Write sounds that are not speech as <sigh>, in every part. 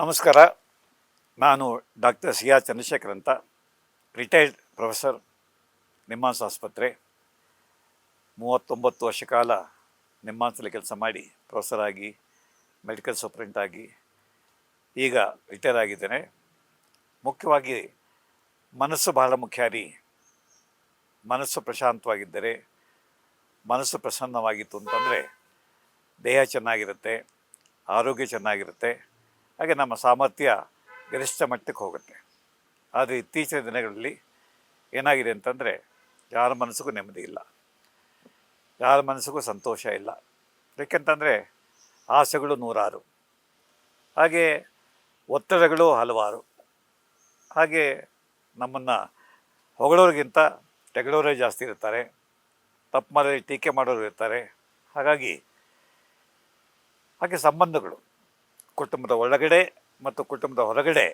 ನಮಸ್ಕಾರ. ನಾನು doctor C R Chandrashekhar ಅಂತ ರಿಟೈರ್ಡ್ ಪ್ರೊಫೆಸರ್ ನಿಮ್ಮಾನ್ಸ್ ಆಸ್ಪತ್ರೆ, ಮೂವತ್ತೊಂಬತ್ತು ವರ್ಷ ಕಾಲ ನಿಮ್ಮಾನ್ಸಲ್ಲಿ ಕೆಲಸ ಮಾಡಿ ಪ್ರೊಫೆಸರ್ ಆಗಿ ಮೆಡಿಕಲ್ ಸೂಪ್ರೆಂಟ್ ಆಗಿ, ಈಗ ರಿಟೈರ್ ಆಗಿದ್ದೇನೆ. ಮುಖ್ಯವಾಗಿ ಮನಸ್ಸು ಬಹಳ ಮುಖ್ಯ ರೀ ಮನಸ್ಸು ಪ್ರಶಾಂತವಾಗಿದ್ದರೆ, ಮನಸ್ಸು ಪ್ರಸನ್ನವಾಗಿತ್ತು ಅಂತಂದರೆ, ದೇಹ ಚೆನ್ನಾಗಿರುತ್ತೆ, ಆರೋಗ್ಯ ಚೆನ್ನಾಗಿರುತ್ತೆ. ಹಾಗೆ ನಮ್ಮ ಸಾಮರ್ಥ್ಯ ಗರಿಷ್ಠ ಮಟ್ಟಕ್ಕೆ ಹೋಗುತ್ತೆ. ಆದರೆ ಇತ್ತೀಚಿನ ದಿನಗಳಲ್ಲಿ ಏನಾಗಿದೆ ಅಂತಂದರೆ ಯಾರ ಮನಸ್ಸಿಗೂ ನೆಮ್ಮದಿ ಇಲ್ಲ. ಯಾರ ಮನಸ್ಸಿಗೂ ಸಂತೋಷ ಇಲ್ಲ. ಯಾಕೆಂತಂದರೆ ಆಸೆಗಳು ನೂರಾರು. ಹಾಗೆ ಒತ್ತಡಗಳು ಹಲವಾರು. ಹಾಗೆ ನಮ್ಮನ್ನು ಹೊಗಳೋರಿಗಿಂತ ತೆಗಳೋರೇ ಜಾಸ್ತಿ ಇರ್ತಾರೆ. ತಪ್ಪು ಮಾಡೋರಿಗೆ ಟೀಕೆ ಮಾಡೋರು ಇರ್ತಾರೆ. ಹಾಗಾಗಿ ಹಾಗೆ ಸಂಬಂಧಗಳು ಕುಟುಂಬದ ಒಳಗಡೆ ಮತ್ತು ಕುಟುಂಬದ ಹೊರಗಡೆ,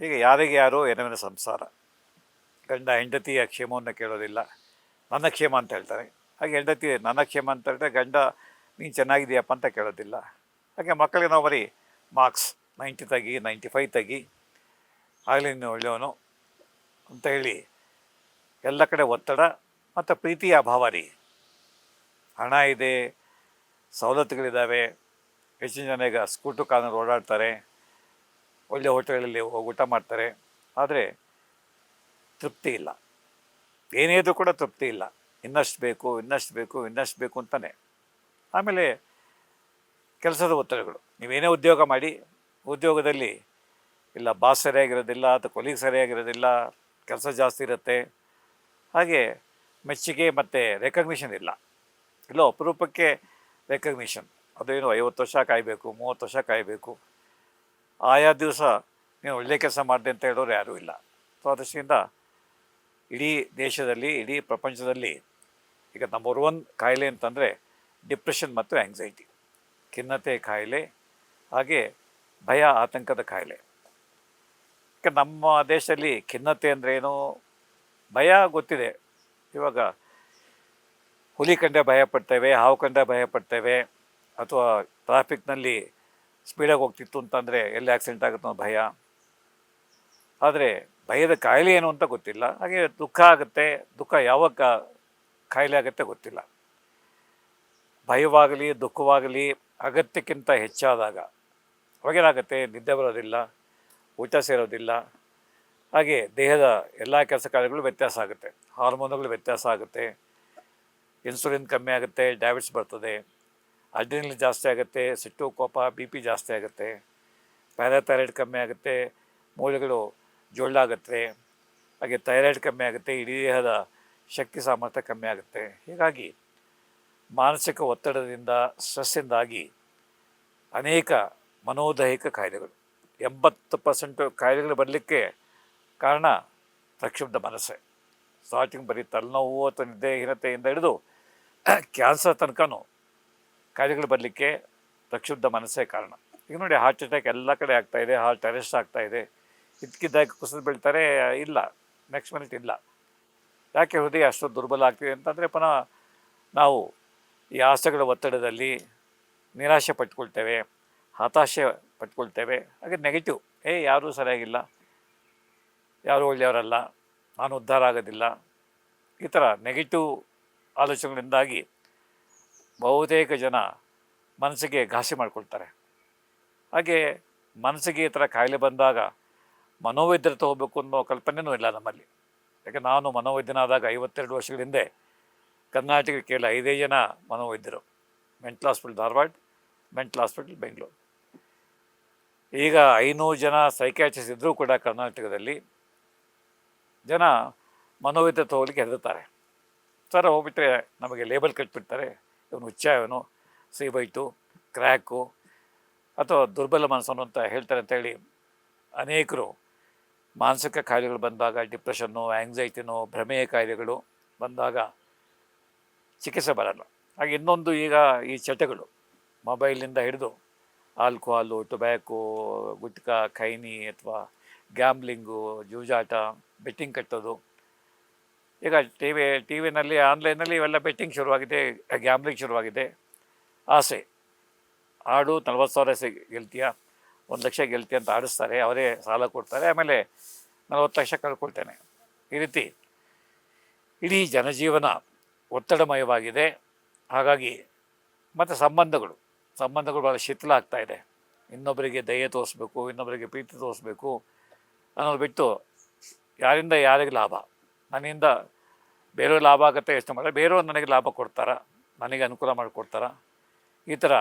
ಹೀಗೆ ಯಾರಿಗೆ ಯಾರೋ ಏನೇನ ಸಂಸಾರ. ಗಂಡ ಹೆಂಡತಿಯ ಕ್ಷೇಮವನ್ನು ಕೇಳೋದಿಲ್ಲ. ನನ್ನ ಕ್ಷೇಮ ಅಂತ ಹೇಳ್ತಾರೆ. ಹಾಗೆ ಹೆಂಡತಿ ನನ್ನ ಕ್ಷೇಮ ಅಂತ ಹೇಳಿದ್ರೆ, ಗಂಡ, ನೀನು ಚೆನ್ನಾಗಿದೆಯಪ್ಪ ಅಂತ ಕೇಳೋದಿಲ್ಲ. ಹಾಗೆ ಮಕ್ಕಳಿಗೆ ನಾವು ಬರೀ ಮಾರ್ಕ್ಸ್ ನೈಂಟಿ ತಗಿ, ನೈಂಟಿ ಫೈವ್ ತೆಗಿ, ಆಗಲಿ ನೀನು ಒಳ್ಳೆಯವನು ಅಂತ ಹೇಳಿ ಎಲ್ಲ ಕಡೆ ಒತ್ತಡ ಮತ್ತು ಪ್ರೀತಿಯ ಅಭಾವ ರೀ. ಹಣ ಇದೆ, ಸವಲತ್ತುಗಳಿದ್ದಾವೆ ಹೆಚ್ಚಿನ ಜನ ಈಗ ಸ್ಕೂಟು ಕಾರ್ನಲ್ಲಿ ಓಡಾಡ್ತಾರೆ, ಒಳ್ಳೆ ಹೋಟೆಲ್ಗಳಲ್ಲಿ ಹೋಗಿ ಊಟ ಮಾಡ್ತಾರೆ. ಆದರೆ ತೃಪ್ತಿ ಇಲ್ಲ. ಏನೇ ಇದ್ರೂ ಕೂಡ ತೃಪ್ತಿ ಇಲ್ಲ. ಇನ್ನಷ್ಟು ಬೇಕು ಇನ್ನಷ್ಟು ಬೇಕು ಇನ್ನಷ್ಟು ಬೇಕು ಅಂತಾನೆ. ಆಮೇಲೆ ಕೆಲಸದ ಒತ್ತಡಗಳು. ನೀವೇನೇ ಉದ್ಯೋಗ ಮಾಡಿ, ಉದ್ಯೋಗದಲ್ಲಿ ಇಲ್ಲ ಬಾಸ್ ಸರಿಯಾಗಿರೋದಿಲ್ಲ, ಅಥವಾ ಕೊಲೀಗ್ ಸರಿಯಾಗಿರೋದಿಲ್ಲ, ಕೆಲಸ ಜಾಸ್ತಿ ಇರುತ್ತೆ. ಹಾಗೆ ಮೆಚ್ಚುಗೆ ಮತ್ತು ರೆಕಗ್ನಿಷನ್ ಇಲ್ಲ. ಇಲ್ಲ, ಅಪರೂಪಕ್ಕೆ ರೆಕಗ್ನಿಷನ್ ಅದೇನು ಐವತ್ತು ವರ್ಷ ಕಾಯಬೇಕು, ಮೂವತ್ತು ವರ್ಷ ಕಾಯಬೇಕು. ಆಯಾ ದಿವಸ ನೀನು ಒಳ್ಳೆ ಕೆಲಸ ಮಾಡಿದೆ ಅಂತ ಹೇಳೋರು ಯಾರೂ ಇಲ್ಲ. ಸೊ ಅದರಿಂದ ಇಡೀ ದೇಶದಲ್ಲಿ, ಇಡೀ ಪ್ರಪಂಚದಲ್ಲಿ ಈಗ ನಂಬರ್ ಒನ್ ಕಾಯಿಲೆ ಅಂತಂದರೆ ಡಿಪ್ರೆಷನ್ ಮತ್ತು ಆ್ಯಂಗ್ಸೈಟಿ ಖಿನ್ನತೆ ಕಾಯಿಲೆ, ಹಾಗೆ ಭಯ, ಆತಂಕದ ಕಾಯಿಲೆ. ಈಗ ನಮ್ಮ ದೇಶದಲ್ಲಿ ಖಿನ್ನತೆ ಅಂದರೆ ಏನು? ಭಯ ಗೊತ್ತಿದೆ. ಇವಾಗ ಹುಲಿ ಕಂಡ್ರೆ ಭಯ ಪಡ್ತೇವೆ, ಹಾವು ಕಂಡ್ರೆ ಭಯ ಪಡ್ತೇವೆ. ಅಥವಾ ಟ್ರಾಫಿಕ್ನಲ್ಲಿ ಸ್ಪೀಡಾಗಿ ಹೋಗ್ತಿತ್ತು ಅಂತಂದರೆ ಎಲ್ಲಿ ಆಕ್ಸಿಡೆಂಟ್ ಆಗುತ್ತೋ ಭಯ. ಆದರೆ ಭಯದ ಕಾಯಿಲೆ ಏನು ಅಂತ ಗೊತ್ತಿಲ್ಲ. ಹಾಗೆ ದುಃಖ ಆಗುತ್ತೆ. ದುಃಖ ಯಾವಾಗ ಕಾಯಿಲೆ ಆಗುತ್ತೆ ಗೊತ್ತಿಲ್ಲ. ಭಯವಾಗಲಿ, ದುಃಖವಾಗಲಿ, ಅಗತ್ಯಕ್ಕಿಂತ ಹೆಚ್ಚಾದಾಗ ಅವಾಗೇನಾಗುತ್ತೆ? ನಿದ್ದೆ ಬರೋದಿಲ್ಲ, ಊಟ ಸೇರೋದಿಲ್ಲ. ಹಾಗೆ ದೇಹದ ಎಲ್ಲ ಕೆಲಸ ಕಾರ್ಯಗಳು ವ್ಯತ್ಯಾಸ ಆಗುತ್ತೆ. ಹಾರ್ಮೋನುಗಳು ವ್ಯತ್ಯಾಸ ಆಗುತ್ತೆ. ಇನ್ಸುಲಿನ್ ಕಮ್ಮಿ ಆಗುತ್ತೆ ಡಯಾಬಿಟ್ಸ್ ಬರ್ತದೆ. ಅಡ್ರಿನಲ್ ಜಾಸ್ತಿ ಆಗುತ್ತೆ ಸಿಟ್ಟು ಕೋಪ ಬಿ ಪಿ ಜಾಸ್ತಿ ಆಗುತ್ತೆ ಪ್ಯಾರಾಥೈರಾಯ್ಡ್ ಕಮ್ಮಿ ಆಗುತ್ತೆ, ಮೂಳೆಗಳು ಜೋಳಾಗುತ್ತೆ, ಹಾಗೆ ಥೈರಾಯ್ಡ್ ಕಮ್ಮಿ ಆಗುತ್ತೆ, ಇಡೀ ದೇಹದ ಶಕ್ತಿ ಸಾಮರ್ಥ್ಯ ಕಮ್ಮಿ ಆಗುತ್ತೆ. ಹೀಗಾಗಿ ಮಾನಸಿಕ ಒತ್ತಡದಿಂದ, ಸ್ಟ್ರೆಸ್ಸಿಂದಾಗಿ ಅನೇಕ ಮನೋದೈಹಿಕ ಕಾಯಿಲೆಗಳು, ಎಂಬತ್ತು ಪರ್ಸೆಂಟು ಕಾಯಿಲೆಗಳು ಬರಲಿಕ್ಕೆ ಕಾರಣ ಪ್ರಕ್ಷುಬ್ಧ ಮನಸ್ಸೇ. ಸ್ಟಾರ್ಟಿಂಗ್ ಬರೀ ತಲೆನೋವು ಅಥವಾ ನಿದ್ದೆಹೀನತೆಯಿಂದ ಹಿಡಿದು <coughs> ಕ್ಯಾನ್ಸರ್ ತನಕನೂ ಕಾಯಿಲೆಗಳು ಬರಲಿಕ್ಕೆ ಪ್ರಕ್ಷುಬ್ಧ ಮನಸ್ಸೇ ಕಾರಣ. ಈಗ ನೋಡಿ ಹಾರ್ಟ್ ಅಟ್ಯಾಕ್ ಎಲ್ಲ ಕಡೆ ಆಗ್ತಾ ಇದೆ ಹಾರ್ಟ್ ಅರೆಸ್ಟ್ ಆಗ್ತಾ ಇದೆ. ಇದ್ಕಿದ್ದಾಗ ಕುಸಿದು ಬೀಳ್ತಾರೆ, ಇಲ್ಲ. ನೆಕ್ಸ್ಟ್ ಮಿನಿಟ್ ಇಲ್ಲ. ಯಾಕೆ ಹೃದಯ ಅಷ್ಟು ದುರ್ಬಲ ಆಗ್ತಿದೆ ಅಂತಂದರೆ ಪುನಃ ನಾವು ಈ ಆಸೆಗಳ ಒತ್ತಡದಲ್ಲಿ ನಿರಾಶೆ ಪಟ್ಕೊಳ್ತೇವೆ, ಹತಾಶೆ ಪಟ್ಕೊಳ್ತೇವೆ. ಹಾಗೆ ನೆಗೆಟಿವ್ ಏ, ಯಾರೂ ಸರಿಯಾಗಿಲ್ಲ. ಯಾರು ಒಳ್ಳೆಯವರಲ್ಲ. ನಾನು ಉದ್ಧಾರ ಆಗೋದಿಲ್ಲ. ಈ ಥರ ನೆಗೆಟಿವ್ ಆಲೋಚನೆಗಳಿಂದಾಗಿ ಬಹುತೇಕ ಜನ ಮನಸ್ಸಿಗೆ ಘಾಸಿ ಮಾಡಿಕೊಳ್ತಾರೆ. ಹಾಗೆ ಮನಸ್ಸಿಗೆ ಈ ಥರ ಕಾಯಿಲೆ ಬಂದಾಗ ಮನೋವೈದ್ಯರತ್ತ ಹೋಗಬೇಕು ಅನ್ನೋ ಕಲ್ಪನೆಯೂ ಇಲ್ಲ ನಮ್ಮಲ್ಲಿ. ಯಾಕೆ ನಾನು ಮನೋವೈದ್ಯನಾದಾಗ ಐವತ್ತೆರಡು ವರ್ಷಗಳ ಹಿಂದೆ ಕರ್ನಾಟಕಕ್ಕೆ ಕೇವಲ ಐದೇ ಜನ ಮನೋವೈದ್ಯರು. Mental hospital Dharwad, mental hospital Bengaluru. ಈಗ ಐನೂರು ಜನ ಸೈಕ್ಯಾಟ್ರಿಸ್ಟ್ ಇದ್ದರೂ ಕೂಡ ಕರ್ನಾಟಕದಲ್ಲಿ ಜನ ಮನೋವೈದ್ಯ ಹೋಗಲಿಕ್ಕೆ ಹೆದರ್ತಾರೆ. ಸರ್ ಹೋಗ್ಬಿಟ್ರೆ ನಮಗೆ ಲೇಬಲ್ ಕಟ್ಬಿಡ್ತಾರೆ ಇವನು ಹುಚ್ಚ, ಇವನು ಸೀಬೈಟು ಕ್ರ್ಯಾಕು ಅಥವಾ ದುರ್ಬಲ ಮನಸ್ಸನ್ನು ಅಂತ ಹೇಳ್ತಾರೆ ಅಂತೇಳಿ ಅನೇಕರು ಮಾನಸಿಕ ಕಾಯಿಲೆಗಳು ಬಂದಾಗ ಡಿಪ್ರೆಷನ್ನು ಆ್ಯಂಗ್ಸೈಟಿನೋ ಭ್ರಮೆಯ ಕಾಯಿಲೆಗಳು ಬಂದಾಗ ಚಿಕಿತ್ಸೆ ಬರಲ್ಲ. ಹಾಗೆ ಇನ್ನೊಂದು ಈಗ ಈ ಚಟಗಳು ಮೊಬೈಲಿಂದ ಹಿಡಿದು ಆಲ್ಕೋಹಾಲು ಟೊಬ್ಯಾಕೋ ಗುಟ್ಕಾ ಖೈನಿ ಅಥವಾ ಗ್ಯಾಮ್ಲಿಂಗು ಜೂಜಾಟ ಬೆಟ್ಟಿಂಗ್ ಕಟ್ಟೋದು ಈಗ ಟಿ ವಿ ಟಿ ವಿನಲ್ಲಿ ಆನ್ಲೈನಲ್ಲಿ ಇವೆಲ್ಲ ಬೆಟ್ಟಿಂಗ್ ಶುರುವಾಗಿದೆ ಗ್ಯಾಮ್ಲಿಂಗ್ ಶುರುವಾಗಿದೆ. ಆಸೆ. ಆಡು ನಲ್ವತ್ತು ಸಾವಿರ ಸಿ ಗೆಲ್ತೀಯ? ಒಂದು ಲಕ್ಷ ಗೆಲ್ತಿ ಅಂತ ಆಡಿಸ್ತಾರೆ, ಅವರೇ ಸಾಲ ಕೊಡ್ತಾರೆ, ಆಮೇಲೆ ನಲವತ್ತು ಲಕ್ಷ ಕಳ್ಕೊಳ್ತೇನೆ. ಈ ರೀತಿ ಇಡೀ ಜನಜೀವನ ಒತ್ತಡಮಯವಾಗಿದೆ. ಹಾಗಾಗಿ ಮತ್ತು ಸಂಬಂಧಗಳು ಸಂಬಂಧಗಳು ಭಾಳ ಶಿಥಿಲ ಆಗ್ತಾ ಇದೆ. ಇನ್ನೊಬ್ಬರಿಗೆ ದಯೆ ತೋರಿಸ್ಬೇಕು ಇನ್ನೊಬ್ಬರಿಗೆ ಪ್ರೀತಿ ತೋರಿಸ್ಬೇಕು ಅನ್ನೋದು ಬಿಟ್ಟು ಯಾರಿಂದ ಯಾರಿಗೆ ಲಾಭ. ನನ್ನಿಂದ ಬೇರೆಯವ್ರ ಲಾಭ ಆಗುತ್ತೆ ಯೋಚನೆ ಮಾಡಿದ್ರೆ ಬೇರೆಯವ್ರು ನನಗೆ ಲಾಭ ಕೊಡ್ತಾರ? ನನಗೆ ಅನುಕೂಲ ಮಾಡಿಕೊಡ್ತಾರ? ಈ ಥರ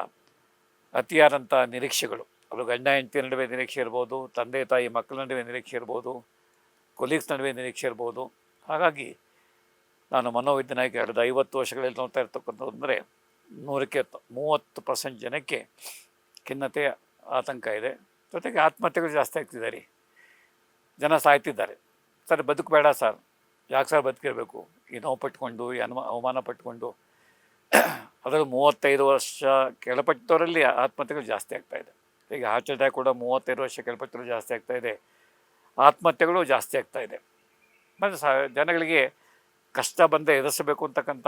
ಅತಿಯಾದಂಥ ನಿರೀಕ್ಷೆಗಳು. ಅದು ಗಂಡ, ಹೆಂಡತಿ ನಡುವೆ ನಿರೀಕ್ಷೆ ಇರ್ಬೋದು, ತಂದೆ, ತಾಯಿ, ಮಕ್ಕಳ ನಡುವೆ ನಿರೀಕ್ಷೆ ಇರ್ಬೋದು ಕೊಲೀಗ್ಸ್ ನಡುವೆ ನಿರೀಕ್ಷೆ ಇರ್ಬೋದು. ಹಾಗಾಗಿ ನಾನು ಮನೋವಿಜ್ಞಾನಿಕ ಕಳೆದ ಐವತ್ತು ವರ್ಷಗಳಲ್ಲಿ ನೋಡ್ತಾ ಇರ್ತಕ್ಕಂಥದ್ದು ಅಂದರೆ ನೂರಕ್ಕೆ ಮೂವತ್ತು ಪರ್ಸೆಂಟ್ ಜನಕ್ಕೆ ಖಿನ್ನತೆಯ ಆತಂಕ ಇದೆ. ಜೊತೆಗೆ ಆತ್ಮಹತ್ಯೆಗಳು ಜಾಸ್ತಿ ಆಗ್ತಿದ್ದಾರೆ ಜನ ಸಾಯ್ತಿದ್ದಾರೆ. ಸರ್ ಬದುಕಬೇಡ ಸರ್. ಯಾಕೆ ಸರ್ ಬದುಕಿರಬೇಕು? ಈ ನೋವು ಪಟ್ಕೊಂಡು ಅನುಮ, ಅವಮಾನ ಪಟ್ಕೊಂಡು. ಅದರಲ್ಲಿ ಮೂವತ್ತೈದು ವರ್ಷ ಕೆಳಪಟ್ಟವರಲ್ಲಿ ಆತ್ಮಹತ್ಯೆಗಳು ಜಾಸ್ತಿ ಆಗ್ತಾಯಿದೆ ಈಗ ಹಾರ್ಟ್ ಅಟ್ಯಾಕ್ ಕೂಡ ಮೂವತ್ತೈದು ವರ್ಷ ಕೆಳಪಟ್ಟರು ಜಾಸ್ತಿ ಆಗ್ತಾಯಿದೆ ಆತ್ಮಹತ್ಯೆಗಳು ಜಾಸ್ತಿ ಆಗ್ತಾಯಿದೆ ಮತ್ತು ಸ, ಜನಗಳಿಗೆ ಕಷ್ಟ ಬಂದೇ ಎದುರಿಸಬೇಕು ಅಂತಕ್ಕಂಥ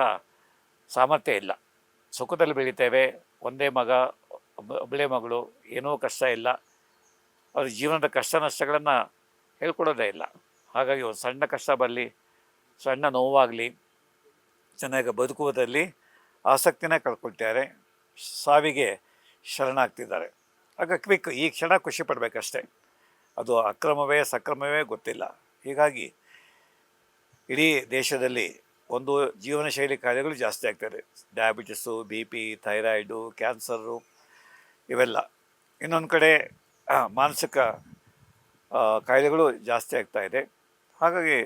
ಸಾಮರ್ಥ್ಯ ಇಲ್ಲ. ಸುಖದಲ್ಲಿ ಬೆಳಿತೇವೆ. ಒಂದೇ ಮಗ, ಒಬ್ಬ- ಒಬ್ಬಳೇ ಮಗಳು, ಏನೂ ಕಷ್ಟ ಇಲ್ಲ. ಅವ್ರ ಜೀವನದ ಕಷ್ಟ ನಷ್ಟಗಳನ್ನು ಹೇಳ್ಕೊಡೋದೇ ಇಲ್ಲ. ಹಾಗಾಗಿ ಒಂದು ಸಣ್ಣ ಕಷ್ಟ ಬರಲಿ ಸಣ್ಣ ನೋವಾಗಲಿ, ಚೆನ್ನಾಗಿ ಬದುಕುವುದರಲ್ಲಿ ಆಸಕ್ತಿನೇ ಕಳ್ಕೊಳ್ತಾರೆ ಸಾವಿಗೆ ಶರಣಾಗ್ತಿದ್ದಾರೆ. ಆಗ ಕ್ವಿಕ್ ಈ ಕ್ಷಣ ಖುಷಿ ಪಡಬೇಕಷ್ಟೆ. ಅದು ಅಕ್ರಮವೇ ಸಕ್ರಮವೇ ಗೊತ್ತಿಲ್ಲ. ಹೀಗಾಗಿ ಇಡೀ ದೇಶದಲ್ಲಿ ಒಂದು ಜೀವನ ಶೈಲಿ ಕಾಯಿಲೆಗಳು ಜಾಸ್ತಿ ಆಗ್ತದೆ. Diabetes, B P, thyroid, cancer ಇವೆಲ್ಲ. ಇನ್ನೊಂದು ಕಡೆ ಮಾನಸಿಕ ಕಾಯಿಲೆಗಳು ಜಾಸ್ತಿ ಆಗ್ತಾ ಇದೆ. ಹಾಗಾಗಿ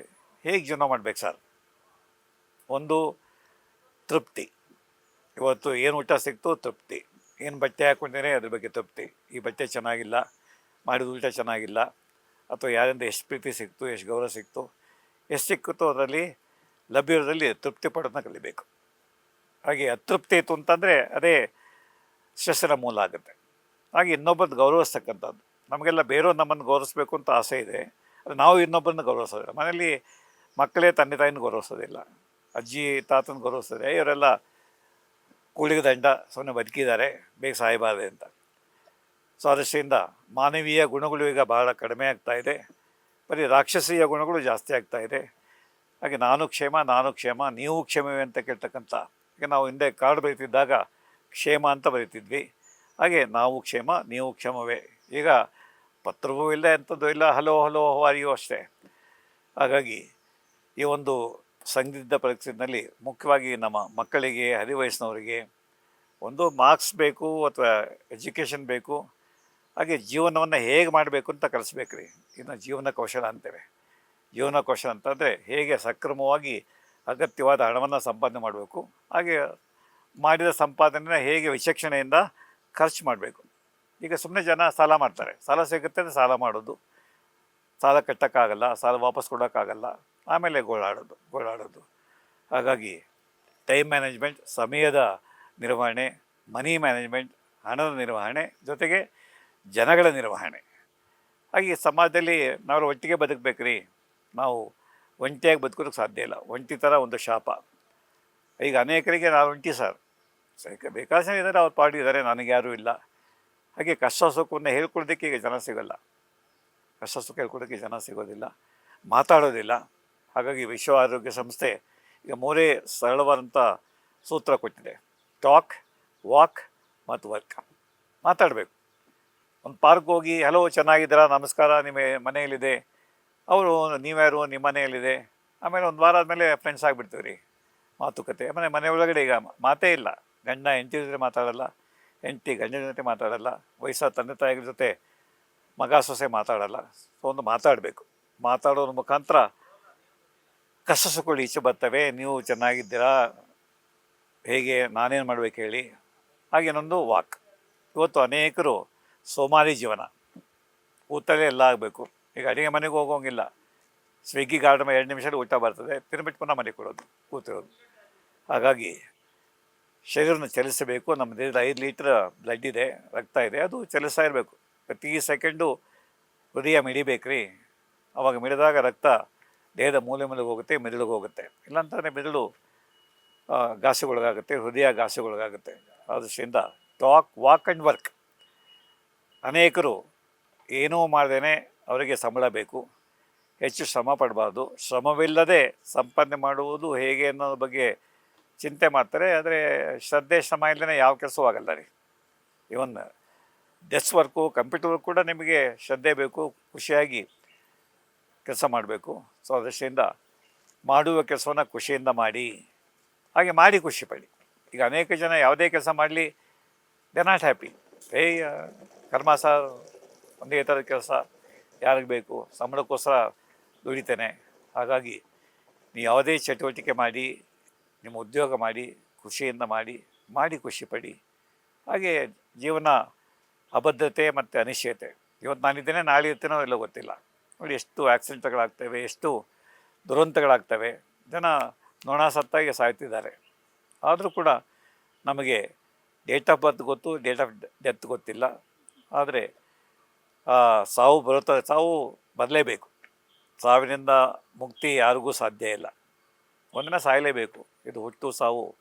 ಹೇಗೆ ಜೀವನ ಮಾಡ್ಬೇಕು ಸರ್? ಒಂದು ತೃಪ್ತಿ. ಇವತ್ತು ಏನು ಊಟ ಸಿಕ್ತು? ತೃಪ್ತಿ. ಏನು ಬಟ್ಟೆ ಹಾಕ್ಕೊಂಡಿದ್ರೆ ಅದ್ರ ಬಗ್ಗೆ ತೃಪ್ತಿ. ಈ ಬಟ್ಟೆ ಚೆನ್ನಾಗಿಲ್ಲ. ಮಾಡಿದ ಊಟ ಚೆನ್ನಾಗಿಲ್ಲ. ಅಥವಾ ಯಾರಿಂದ ಎಷ್ಟು ಪ್ರೀತಿ ಸಿಕ್ತು? ಎಷ್ಟು ಗೌರವ ಸಿಕ್ತು? ಎಷ್ಟು ಸಿಕ್ಕುತ್ತೋ ಅದರಲ್ಲಿ ಲಭ್ಯದಲ್ಲಿ ತೃಪ್ತಿ ಪಡೋದನ್ನ ಕಲಿಬೇಕು. ಹಾಗೆ ಅತೃಪ್ತಿ ಇತ್ತು ಅಂತಂದರೆ ಅದೇ ಸ್ಟ್ರೆಸ್ಸಿನ ಮೂಲ ಆಗುತ್ತೆ. ಹಾಗೆ ಇನ್ನೊಬ್ಬರದ್ದು ಗೌರವಿಸ್ತಕ್ಕಂಥದ್ದು. ನಮಗೆಲ್ಲ ಬೇರೆಯವ್ರು ನಮ್ಮನ್ನು ಗೌರವಿಸ್ಬೇಕು ಅಂತ ಆಸೆ ಇದೆ. ಅದು ನಾವು ಇನ್ನೊಬ್ಬರನ್ನ ಗೌರವಿಸೋದಿಲ್ಲ. ಮನೆಯಲ್ಲಿ ಮಕ್ಕಳೇ ತಂದೆ ತಾಯಿನ ಗೌರವಿಸೋದಿಲ್ಲ. ಅಜ್ಜಿ, ತಾತನ ಗೌರವಿಸೋದೆ ಇವರೆಲ್ಲ ಕೂಳಿಗೆ ದಂಡ ಸುಮ್ಮನೆ ಬದುಕಿದ್ದಾರೆ, ಬೇಗ ಸಾಯಬಾರದೆ ಅಂತ. ಸೊ ಅದೃಷ್ಟಿಯಿಂದ ಮಾನವೀಯ ಗುಣಗಳು ಈಗ ಬಹಳ ಕಡಿಮೆ ಆಗ್ತಾ ಇದೆ. ಬರೀ ರಾಕ್ಷಸೀಯ ಗುಣಗಳು ಜಾಸ್ತಿ ಆಗ್ತಾ ಇದೆ. ಹಾಗೆ ನಾನು ಕ್ಷೇಮ ನಾನು ಕ್ಷೇಮ, ನೀವು ಕ್ಷೇಮವೇ ಅಂತ ಕೇಳ್ತಕ್ಕಂಥ, ಈಗ ನಾವು ಹಿಂದೆ ಕಾರ್ಡ್ ಬರೀತಿದ್ದಾಗ ಕ್ಷೇಮ ಅಂತ ಬರೀತಿದ್ವಿ. ಹಾಗೆ ನಾವು ಕ್ಷೇಮ, ನೀವು ಕ್ಷೇಮವೇ. ಈಗ ಪತ್ರವೂ ಇಲ್ಲ, ಎಂಥದ್ದು ಇಲ್ಲ, ಹಲೋ ಹಲೋ ವಾರಿಯೂ ಅಷ್ಟೇ. ಹಾಗಾಗಿ ಈ ಒಂದು ಸಂದಿಗ್ಧ ಪರಿಸ್ಥಿತಿನಲ್ಲಿ ಮುಖ್ಯವಾಗಿ ನಮ್ಮ ಮಕ್ಕಳಿಗೆ, ಹದಿವಯಸ್ಸಿನವರಿಗೆ ಒಂದು ಮಾರ್ಕ್ಸ್ ಬೇಕು ಅಥವಾ ಎಜುಕೇಷನ್ ಬೇಕು, ಹಾಗೆ ಜೀವನವನ್ನು ಹೇಗೆ ಮಾಡಬೇಕು ಅಂತ ಕಲಿಸ್ಬೇಕು ರೀ. ಇನ್ನು ಜೀವನ ಕೌಶಲ ಅಂತೇವೆ. ಜೀವನ ಕೌಶಲ ಅಂತಂದರೆ ಹೇಗೆ ಸಕ್ರಮವಾಗಿ ಅಗತ್ಯವಾದ ಹಣವನ್ನು ಸಂಪಾದನೆ ಮಾಡಬೇಕು, ಹಾಗೆ ಮಾಡಿದ ಸಂಪಾದನೆನ ಹೇಗೆ ವಿಚಕ್ಷಣೆಯಿಂದ ಖರ್ಚು ಮಾಡಬೇಕು. ಈಗ ಸುಮ್ಮನೆ ಜನ ಸಾಲ ಮಾಡ್ತಾರೆ. ಸಾಲ ಸಿಗುತ್ತೆ ಅಂದರೆ ಸಾಲ ಮಾಡೋದು. ಸಾಲ ಕಟ್ಟೋಕ್ಕಾಗಲ್ಲ, ಸಾಲ ವಾಪಸ್ ಕೊಡೋಕ್ಕಾಗಲ್ಲ, ಆಮೇಲೆ ಗೋಳಾಡೋದು ಗೋಳಾಡೋದು. ಹಾಗಾಗಿ ಟೈಮ್ ಮ್ಯಾನೇಜ್ಮೆಂಟ್, ಸಮಯದ ನಿರ್ವಹಣೆ, ಮನಿ ಮ್ಯಾನೇಜ್ಮೆಂಟ್, ಹಣದ ನಿರ್ವಹಣೆ ಜೊತೆಗೆ ಜನಗಳ ನಿರ್ವಹಣೆ. ಹಾಗೆ ಸಮಾಜದಲ್ಲಿ ನಾವು ಒಟ್ಟಿಗೆ ಬದುಕಬೇಕ್ರಿ? ನಾವು ಒಂಟಿಯಾಗಿ ಬದುಕೋದಕ್ಕೆ ಸಾಧ್ಯ ಇಲ್ಲ. ಒಂಟಿ ಥರ ಒಂದು ಶಾಪ. ಈಗ ಅನೇಕರಿಗೆ ನಾನು ಒಂಟಿ ಸರ್. ಬೇಕಾದ ಜನ ಇದ್ದಾರೆ ಅವ್ರು ನನಗೆ ಯಾರೂ ಇಲ್ಲ. ಹಾಗೆ ಕಷ್ಟ ಸುಖವನ್ನು ಹೇಳ್ಕೊಳ್ಳೋದಕ್ಕೆ ಈಗ ಜನ ಸಿಗಲ್ಲ. ಕಷ್ಟ ಸುಖ ಹೇಳ್ಕೊಡೋಕ್ಕೆ ಜನ ಸಿಗೋದಿಲ್ಲ, ಮಾತಾಡೋದಿಲ್ಲ. ಹಾಗಾಗಿ ವಿಶ್ವ ಆರೋಗ್ಯ ಸಂಸ್ಥೆ ಈಗ ಮೂರೇ ಸರಳವಾದಂಥ ಸೂತ್ರ ಕೊಟ್ಟಿದೆ. ಟಾಕ್, ವಾಕ್ ಮತ್ತು ವರ್ಕ್. ಮಾತಾಡಬೇಕು. ಒಂದು ಪಾರ್ಕ್ ಹೋಗಿ, ಹಲೋ, ಚೆನ್ನಾಗಿದ್ದೀರಾ? ನಮಸ್ಕಾರ, ನಿಮ್ಮ ಮನೆಯಲ್ಲಿದೆ? ಅವರು ನೀವ್ಯಾರು ನಿಮ್ಮ ಮನೆಯಲ್ಲಿದೆ? ಆಮೇಲೆ ಒಂದು ವಾರ ಆದಮೇಲೆ ಫ್ರೆಂಡ್ಸ್ ಆಗಿಬಿಡ್ತೀವಿ ರೀ ಮಾತುಕತೆ. ಆಮೇಲೆ ಮನೆ ಒಳಗಡೆ ಈಗ ಮಾತೇ ಇಲ್ಲ. ಗಂಡ, ಹೆಂಡತಿ ಜೊತೆ ಮಾತಾಡಲ್ಲ. ಹೆಂಡತಿ, ಗಂಡನ ಜೊತೆ ಮಾತಾಡಲ್ಲ. ವಯಸ್ಸಾದ ತಂದೆ ತಾಯಿಗಳ ಜೊತೆ ಮಗ ಸೊಸೆ ಮಾತಾಡಲ್ಲ. ಸೊ ಒಂದು ಮಾತಾಡಬೇಕು. ಮಾತಾಡೋದ್ರ ಮುಖಾಂತರ ಸುಖಗಳು ಈಚೆ ಬರ್ತವೆ, ನೀವು ಚೆನ್ನಾಗಿದ್ದೀರಾ, ಹೇಗೆ, ನಾನೇನು ಮಾಡಬೇಕು ಹೇಳಿ. ಹಾಗೇನೊಂದು ವಾಕ್. ಇವತ್ತು ಅನೇಕರು ಸೋಮಾರಿ ಜೀವನ. ಊತಲೇ ಎಲ್ಲ ಆಗಬೇಕು. ಈಗ ಅಡುಗೆ ಮನೆಗೆ ಹೋಗೋಂಗಿಲ್ಲ. ಸ್ವಿಗ್ಗಿ ಗಾರ್ಡನ್ ಎರಡು ನಿಮಿಷದಲ್ಲಿ ಊಟ ಬರ್ತದೆ. ತಿನ್ಬಿಟ್ಟು ಪುನಃ ಮನೆಗೆ ಕೊಡೋದು ಕೂತಿರೋದು. ಹಾಗಾಗಿ ಶರೀರನ ಚಲಿಸಬೇಕು. ನಮ್ಮ ದೇಹದ ಐದು ಲೀಟ್ರ್ ಬ್ಲಡ್ ಇದೆ, ರಕ್ತ ಇದೆ, ಅದು ಚಲಿಸ್ತಾ ಇರಬೇಕು. ಪ್ರತಿ ಸೆಕೆಂಡು ಹೃದಯ ಮಿಡಿಬೇಕ್ರಿ. ಅವಾಗ ಮಿಡಿದಾಗ ರಕ್ತ ದೇಹದ ಮೂಲೆ ಮೂಲೆಗೆ ಹೋಗುತ್ತೆ, ಮೆದುಳಿಗೆ ಹೋಗುತ್ತೆ. ಇಲ್ಲಾಂತಂದರೆ ಮೆದುಳು ಘಾಸಿಗೊಳಗಾಗುತ್ತೆ, ಹೃದಯ ಘಾಸಿಗೊಳಗಾಗುತ್ತೆ. ಆದೃಷ್ಟಿಯಿಂದ ಟಾಕ್, ವಾಕ್ ಆ್ಯಂಡ್ ವರ್ಕ್. ಅನೇಕರು ಏನೂ ಮಾಡ್ದೇ ಅವರಿಗೆ ಸಂಬಳ ಬೇಕು. ಹೆಚ್ಚು ಶ್ರಮ ಪಡಬಾರ್ದು. ಶ್ರಮವಿಲ್ಲದೆ ಸಂಪಾದನೆ ಮಾಡುವುದು ಹೇಗೆ ಅನ್ನೋದ್ರ ಬಗ್ಗೆ ಚಿಂತೆ ಮಾಡ್ತಾರೆ. ಆದರೆ ಶ್ರದ್ಧೆ, ಶ್ರಮ ಇಲ್ಲದೇ ಯಾವ ಕೆಲಸವೂ ಆಗಲ್ಲ ರೀ. Even desk work computer work ಕೂಡ ನಿಮಗೆ ಶ್ರದ್ಧೆ ಬೇಕು, ಖುಷಿಯಾಗಿ ಕೆಲಸ ಮಾಡಬೇಕು. ಸೊ ಅದೃಷ್ಟಿಯಿಂದ ಮಾಡುವ ಕೆಲಸವನ್ನು ಖುಷಿಯಿಂದ ಮಾಡಿ, ಹಾಗೆ ಮಾಡಿ ಖುಷಿ ಪಡಿ. ಈಗ ಅನೇಕ ಜನ ಯಾವುದೇ ಕೆಲಸ ಮಾಡಲಿ ದೆ ನಾಟ್ ಹ್ಯಾಪಿ ಏ ಕರ್ಮ ಸರ್ ಒಂದೇ ಥರದ ಕೆಲಸ, ಯಾರಿಗೆ ಬೇಕು? ಸಂಬಳಕ್ಕೋಸ್ಕರ ದುಡಿತೇನೆ. ಹಾಗಾಗಿ ನೀವು ಯಾವುದೇ ಚಟುವಟಿಕೆ ಮಾಡಿ, ನಿಮ್ಮ ಉದ್ಯೋಗ ಮಾಡಿ, ಖುಷಿಯಿಂದ ಮಾಡಿ ಮಾಡಿ ಖುಷಿಪಡಿ ಹಾಗೆ ಜೀವನ ಅಬದ್ಧತೆ ಮತ್ತು ಅನಿಶ್ಚಯತೆ. ಇವತ್ತು ನಾನಿದ್ದೇನೆ ನಾಳೆ ಇರ್ತೇನೋ ಎಲ್ಲ ಗೊತ್ತಿಲ್ಲ. ನೋಡಿ ಎಷ್ಟು ಆಕ್ಸಿಡೆಂಟ್ಗಳಾಗ್ತವೆ, ಎಷ್ಟು ದುರಂತಗಳಾಗ್ತವೆ. ಜನ ನೊಣ ಸತ್ತಾಗಿ ಸಾಯ್ತಿದ್ದಾರೆ. ಆದರೂ ಕೂಡ ನಮಗೆ ಡೇಟ್ ಆಫ್ ಬರ್ತ್ ಗೊತ್ತು, ಡೇಟ್ ಆಫ್ ಡೆತ್ ಗೊತ್ತಿಲ್ಲ. ಆದರೆ ಸಾವು ಬರುತ್ತದೆ ಸಾವು ಬರಲೇಬೇಕು. ಸಾವಿನಿಂದ ಮುಕ್ತಿ ಯಾರಿಗೂ ಸಾಧ್ಯ ಇಲ್ಲ. ಒಂದಿನ ಸಾಯಲೇಬೇಕು. ಇದು ಹುಟ್ಟು, ಸಾವು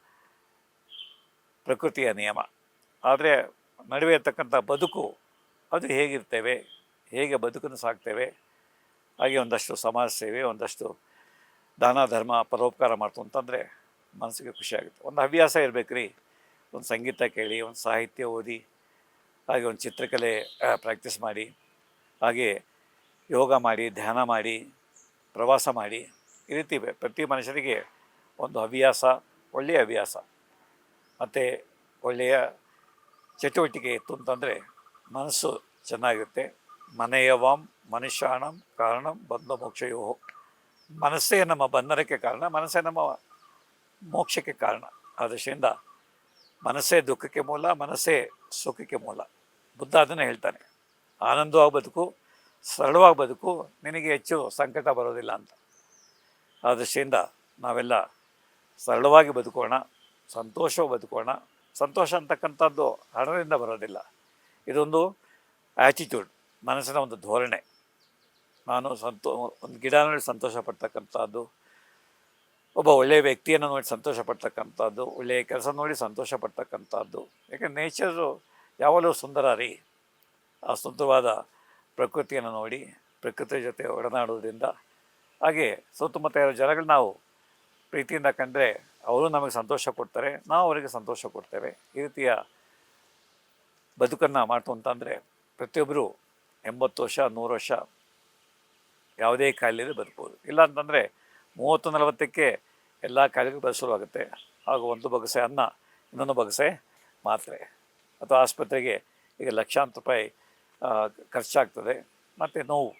ಪ್ರಕೃತಿಯ ನಿಯಮ. ಆದರೆ ನಡುವೆ ಇರ್ತಕ್ಕಂಥ ಬದುಕು ಅದು ಹೇಗಿರ್ತೇವೆ, ಹೇಗೆ ಬದುಕನ್ನು ಸಾಕ್ತೇವೆ, ಹಾಗೆ ಒಂದಷ್ಟು ಸಮಾಜ ಸೇವೆ, ಒಂದಷ್ಟು ದಾನ, ಧರ್ಮ, ಪರೋಪಕಾರ ಮಾಡ್ತು ಅಂತಂದರೆ ಮನಸ್ಸಿಗೆ ಖುಷಿಯಾಗುತ್ತೆ ಒಂದು ಹವ್ಯಾಸ ಇರಬೇಕು ರೀ ಒಂದು ಸಂಗೀತ ಕೇಳಿ, ಒಂದು ಸಾಹಿತ್ಯ ಓದಿ, ಹಾಗೆ ಒಂದು ಚಿತ್ರಕಲೆ ಪ್ರಾಕ್ಟೀಸ್ ಮಾಡಿ, ಹಾಗೆ ಯೋಗ ಮಾಡಿ, ಧ್ಯಾನ ಮಾಡಿ, ಪ್ರವಾಸ ಮಾಡಿ, ಈ ರೀತಿ ಪ್ರತಿ ಮನುಷ್ಯರಿಗೆ ಒಂದು ಹವ್ಯಾಸ, ಒಳ್ಳೆಯ ಹವ್ಯಾಸ. ಮತ್ತು ಒಳ್ಳೆಯ ಚಟುವಟಿಕೆ ಇತ್ತು ಅಂತಂದರೆ ಮನಸ್ಸು ಚೆನ್ನಾಗಿರುತ್ತೆ. ಮನೆಯವಾಂ ಮನುಷ್ಯಾಣಂ ಕಾರಣಂ ಬಂಧ ಮೋಕ್ಷಯೋ ಮನಸ್ಸೇ ನಮ್ಮ ಬಂಧನಕ್ಕೆ ಕಾರಣ, ಮನಸ್ಸೇ ನಮ್ಮ ಮೋಕ್ಷಕ್ಕೆ ಕಾರಣ. ಆ ದೃಷ್ಟಿಯಿಂದ ಮನಸ್ಸೇ ದುಃಖಕ್ಕೆ ಮೂಲ, ಮನಸ್ಸೇ ಸುಖಕ್ಕೆ ಮೂಲ. ಬುದ್ಧ ಅದನ್ನು ಹೇಳ್ತಾನೆ. ಆನಂದವಾಗಿ ಬದುಕು, ಸರಳವಾಗಿ ಬದುಕು, ನಿನಗೆ ಹೆಚ್ಚು ಸಂಕಟ ಬರೋದಿಲ್ಲ ಅಂತ. ಆ ದೃಷ್ಟಿಯಿಂದ ನಾವೆಲ್ಲ ಸರಳವಾಗಿ ಬದುಕೋಣ, ಸಂತೋಷವಾಗಿ ಬದುಕೋಣ ಸಂತೋಷ ಅಂತಕ್ಕಂಥದ್ದು ಹಣದಿಂದ ಬರೋದಿಲ್ಲ. ಇದೊಂದು ಆ್ಯಟಿಟ್ಯೂಡ್ ಮನಸ್ಸಿನ ಒಂದು ಧೋರಣೆ. ನಾನು ಸಂತೋ, ಒಂದು ಗಿಡ ನೋಡಿ ಸಂತೋಷ ಪಡ್ತಕ್ಕಂಥದ್ದು ಒಬ್ಬ ಒಳ್ಳೆಯ ವ್ಯಕ್ತಿಯನ್ನು ನೋಡಿ ಸಂತೋಷ ಪಡ್ತಕ್ಕಂಥದ್ದು ಒಳ್ಳೆಯ ಕೆಲಸ ನೋಡಿ ಸಂತೋಷ ಪಡ್ತಕ್ಕಂಥದ್ದು ಯಾಕೆಂದರೆ ನೇಚರು ಯಾವಾಗಲೂ ಸುಂದರ ರೀ. ಆ ಸುಂದರವಾದ ಪ್ರಕೃತಿಯನ್ನು ನೋಡಿ ಪ್ರಕೃತಿ ಜೊತೆ ಒಡನಾಡೋದ್ರಿಂದ ಹಾಗೆ ಸುತ್ತಮುತ್ತ ಇರೋ ಜನಗಳು ನಾವು ಪ್ರೀತಿಯಿಂದ ಕಂಡ್ರೆ ಅವರು ನಮಗೆ ಸಂತೋಷ ಕೊಡ್ತಾರೆ, ನಾವು ಅವರಿಗೆ ಸಂತೋಷ ಕೊಡ್ತೇವೆ. ಈ ರೀತಿಯ ಬದುಕನ್ನು ಮಾಡ್ತು ಅಂತಂದರೆ ಪ್ರತಿಯೊಬ್ಬರು ಎಂಬತ್ತು ವರ್ಷ, ನೂರು ವರ್ಷ ಯಾವುದೇ ಕಾಯಿಲೆಯಲ್ಲಿ ಬದುಕ್ಬೋದು. ಇಲ್ಲ ಅಂತಂದರೆ ಮೂವತ್ತು ನಲವತ್ತಕ್ಕೆ ಎಲ್ಲ ಕಾಯಿಲೆಗೂ ಬದುಸುವಾಗುತ್ತೆ ಹಾಗೂ ಒಂದು ಬಗಸೆ ಅನ್ನ, ಇನ್ನೊಂದು ಬಗಸೆ ಮಾತ್ರೆ. ಅಥವಾ ಆಸ್ಪತ್ರೆಗೆ ಈಗ ಲಕ್ಷಾಂತರ ರೂಪಾಯಿ ಖರ್ಚಾಗ್ತದೆ. ಮತ್ತು ನೋವು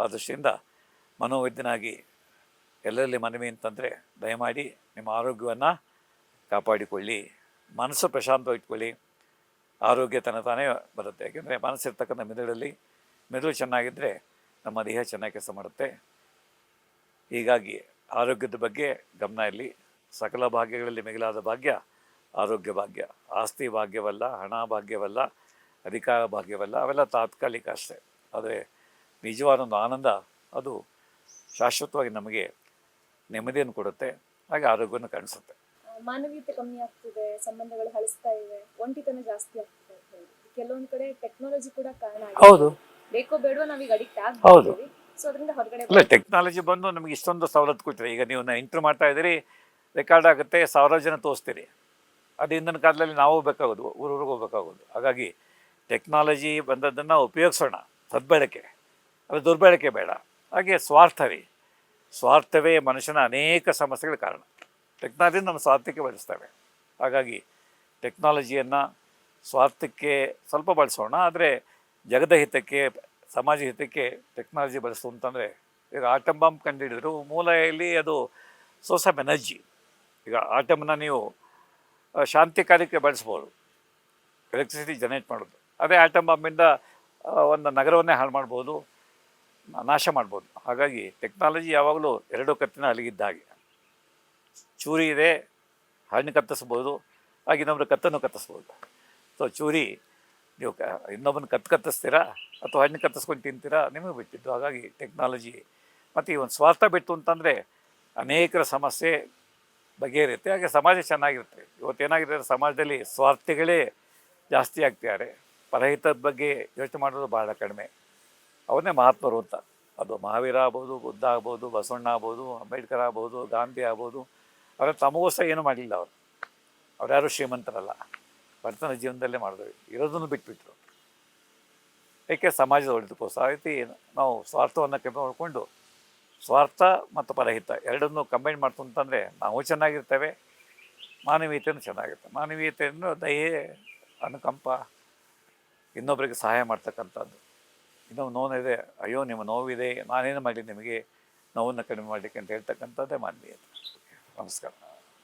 ಆ ದೃಷ್ಟಿಯಿಂದ ಮನೋವೈದ್ಯನಾಗಿ ಎಲ್ಲರಲ್ಲಿ ಮನವಿ ಅಂತಂದರೆ ದಯಮಾಡಿ ನಿಮ್ಮ ಆರೋಗ್ಯವನ್ನು ಕಾಪಾಡಿಕೊಳ್ಳಿ, ಮನಸ್ಸು ಪ್ರಶಾಂತವಾಗಿ ಇಟ್ಕೊಳ್ಳಿ ಆರೋಗ್ಯ ತನ ತಾನೇ ಬರುತ್ತೆ. ಯಾಕೆಂದರೆ ಮನಸ್ಸಿರ್ತಕ್ಕಂಥ ಮೆದುಳಲ್ಲಿ ಮೆದುಳು ಚೆನ್ನಾಗಿದ್ದರೆ ನಮ್ಮ ದೇಹ ಚೆನ್ನಾಗಿ ಕೆಲಸ ಮಾಡುತ್ತೆ. ಹೀಗಾಗಿ ಆರೋಗ್ಯದ ಬಗ್ಗೆ ಗಮನ ಇರಲಿ. ಸಕಲ ಭಾಗ್ಯಗಳಲ್ಲಿ ಮಿಗಿಲಾದ ಭಾಗ್ಯ ಆರೋಗ್ಯ ಭಾಗ್ಯ. ಆಸ್ತಿ ಭಾಗ್ಯವಲ್ಲ, ಹಣ ಭಾಗ್ಯವಲ್ಲ, ಅಧಿಕಾರ ಭಾಗ್ಯವಲ್ಲ, ಅವೆಲ್ಲ ತಾತ್ಕಾಲಿಕ ಅಷ್ಟೇ. ಆದರೆ ನಿಜವಾದ ಒಂದು ಆನಂದ ಅದು ಶಾಶ್ವತವಾಗಿ ನಮಗೆ ನೆಮ್ಮದಿಯನ್ನು ಕೊಡುತ್ತೆ. ಹಾಗೆ ಆರೋಗ್ಯವನ್ನು ಕಾಣಿಸುತ್ತೆ. ಮಾನವೀಯತೆ ಕಮ್ಮಿ ಆಗ್ತಿದೆ ಸಂಬಂಧಗಳು ಹಳಿಸ್ತಾ ಇವೆ ಒಂಟಿತನ ಜಾಸ್ತಿ ಆಗ್ತಿದೆ ಕೆಲವೊಂದು ಕಡೆ ಟೆಕ್ನಾಲಜಿ ಕೂಡ ಕಾರಣ. ಹೌದು. ಬೇಕೋ ಬೇಡವೋ ನಾವೀಗ ಅಡಿಕ್ಟ್ ಹೌದು. ಸೊ ಅದರಿಂದ ಹೊರಗಡೆ ಇಲ್ಲ ಟೆಕ್ನಾಲಜಿ ಬಂದು ನಮಗೆ ಇಷ್ಟೊಂದು ಸವಲತ್ತು ಕೊಟ್ಟಿದೆ. ಈಗ ನೀವು ಇಂಟ್ರ್ ಮಾಡ್ತಾ ಇದ್ದೀರಿ ರೆಕಾರ್ಡ್ ಆಗುತ್ತೆ ಸಾವಿರ ಜನ ತೋರಿಸ್ತೀರಿ. ಅದು ಹಿಂದಿನ ಕಾಲದಲ್ಲಿ ನಾವು ಬೇಕಾಗೋದು ಊರೂರಿಗೆ ಹೋಗ್ಬೇಕಾಗೋದು. ಹಾಗಾಗಿ ಟೆಕ್ನಾಲಜಿ ಬಂದದ್ದನ್ನು ಉಪಯೋಗಿಸೋಣ. ಸದ್ಬಳಕೆ ಅದು ದುರ್ಬಳಕೆ ಬೇಡ. ಹಾಗೆ ಸ್ವಾರ್ಥವೇ ಸ್ವಾರ್ಥವೇ ಮನುಷ್ಯನ ಅನೇಕ ಸಮಸ್ಯೆಗಳ ಕಾರಣ. ಟೆಕ್ನಾಲಜಿ ನಮ್ಮ ಸ್ವಾರ್ಥಕ್ಕೆ ಬಳಸ್ತೇವೆ. ಹಾಗಾಗಿ ಟೆಕ್ನಾಲಜಿಯನ್ನು ಸ್ವಾರ್ಥಕ್ಕೆ ಸ್ವಲ್ಪ ಬಳಸೋಣ, ಆದರೆ ಜಗದ ಹಿತಕ್ಕೆ, ಸಮಾಜ ಹಿತಕ್ಕೆ ಟೆಕ್ನಾಲಜಿ ಬಳಸು ಅಂತಂದರೆ, ಈಗ ಆಟಮ್ ಬಾಂಬ್ ಕಂಡುಹಿಡಿದ್ರು, ಮೂಲೆಯಲ್ಲಿ ಅದು ಸೋರ್ಸ್ ಆಫ್ ಎನರ್ಜಿ ಈಗ ಆಟಮ್ನ ನೀವು ಶಾಂತಿ ಕಾರ್ಯಕ್ಕೆ ಬಳಸ್ಬೋದು. ಎಲೆಕ್ಟ್ರಿಸಿಟಿ ಜನರೇಟ್ ಮಾಡೋದು. ಅದೇ ಆಟಮ್ ಬಾಂಬಿಂದ ಒಂದು ನಗರವನ್ನೇ ಹಾಳು ಮಾಡ್ಬೋದು. ನಾಶ ಮಾಡ್ಬೋದು. ಹಾಗಾಗಿ ಟೆಕ್ನಾಲಜಿ ಯಾವಾಗಲೂ ಎರಡು ಕತ್ತಿನ ಅಲಿಗಿದ್ದ ಹಾಗೆ. ಚೂರಿ ಇದೆ, ಹಣ್ಣು ಕತ್ತಿಸ್ಬೋದು ಹಾಗೆ ಇನ್ನೊಬ್ಬರು ಕತ್ತನ್ನು ಕತ್ತಿಸ್ಬೋದು ಸೊ ಚೂರಿ, ನೀವು ಕ, ಇನ್ನೊಬ್ಬನ ಕತ್ತು ಕತ್ತಿಸ್ತೀರಾ ಅಥವಾ ಹಣ್ಣು ಕತ್ತಿಸ್ಕೊಂಡು ತಿಂತೀರಾ ನಿಮಗೆ ಬಿಟ್ಟಿದ್ದು. ಹಾಗಾಗಿ ಟೆಕ್ನಾಲಜಿ ಮತ್ತು ಈ ಒಂದು ಸ್ವಾರ್ಥ ಬಿಟ್ಟು ಅಂತಂದರೆ ಅನೇಕರ ಸಮಸ್ಯೆ ಬಗೆಹರಿಯುತ್ತೆ. ಹಾಗೆ ಸಮಾಜ ಚೆನ್ನಾಗಿರುತ್ತೆ. ಇವತ್ತೇನಾಗಿದೆ ಏನಾಗಿದೆ ಸಮಾಜದಲ್ಲಿ ಸ್ವಾರ್ಥಿಗಳೇ ಜಾಸ್ತಿ ಆಗ್ತಿದ್ದಾರೆ. ಪರಹಿತದ ಬಗ್ಗೆ ಯೋಚನೆ ಮಾಡೋದು ಬಹಳ ಕಡಿಮೆ. ಅವನ್ನೇ ಮಹಾತ್ಮರು ಅಂತ. ಅದು ಮಹಾವೀರ ಆಗ್ಬೋದು, ಬುದ್ಧ ಆಗ್ಬೋದು, ಬಸವಣ್ಣ ಆಗ್ಬೋದು, ಅಂಬೇಡ್ಕರ್ ಆಗ್ಬೋದು, ಗಾಂಧಿ ಆಗ್ಬೋದು. ಅವರ ತಮಗೋಸ್ಕರ ಏನೂ ಮಾಡಲಿಲ್ಲ ಅವರು. ಅವ್ರು ಯಾರು ಶ್ರೀಮಂತರಲ್ಲ. ಬಡತನ ಜೀವನದಲ್ಲೇ ಮಾಡಿದ್ವಿ ಇರೋದನ್ನು ಬಿಟ್ಬಿಟ್ರು. ಏಕೆ ಸಮಾಜದ ಒಳಿತಕ್ಕೋಸ್ಕರ? ಆ ರೀತಿ ನಾವು ಸ್ವಾರ್ಥವನ್ನು ಕಮ್ಮಿ ಮಾಡಿಕೊಂಡು ಸ್ವಾರ್ಥ ಮತ್ತು ಪರಹಿತ ಎರಡನ್ನೂ ಕಂಬೈನ್ ಮಾಡ್ತು ಅಂತಂದರೆ ನಾವು ಚೆನ್ನಾಗಿರ್ತೇವೆ ಮಾನವೀಯತೆಯೂ ಚೆನ್ನಾಗಿರುತ್ತೆ. ಮಾನವೀಯತೆಯನ್ನು ದಯೆ, ಅನುಕಂಪ ಇನ್ನೊಬ್ಬರಿಗೆ ಸಹಾಯ ಮಾಡ್ತಕ್ಕಂಥದ್ದು. ಇನ್ನೊಂದು ನೋವಿದೆ, ಅಯ್ಯೋ, ನಿಮ್ಮ ನೋವಿದೆ, ನಾನೇನು ಮಾಡಲಿ ನಿಮಗೆ ನೋವನ್ನು ಕಡಿಮೆ ಮಾಡಲಿಕ್ಕೆ ಅಂತ ಹೇಳ್ತಕ್ಕಂಥದ್ದೇ ಮಾನವೀಯತೆ ನಮಸ್ಕಾರ.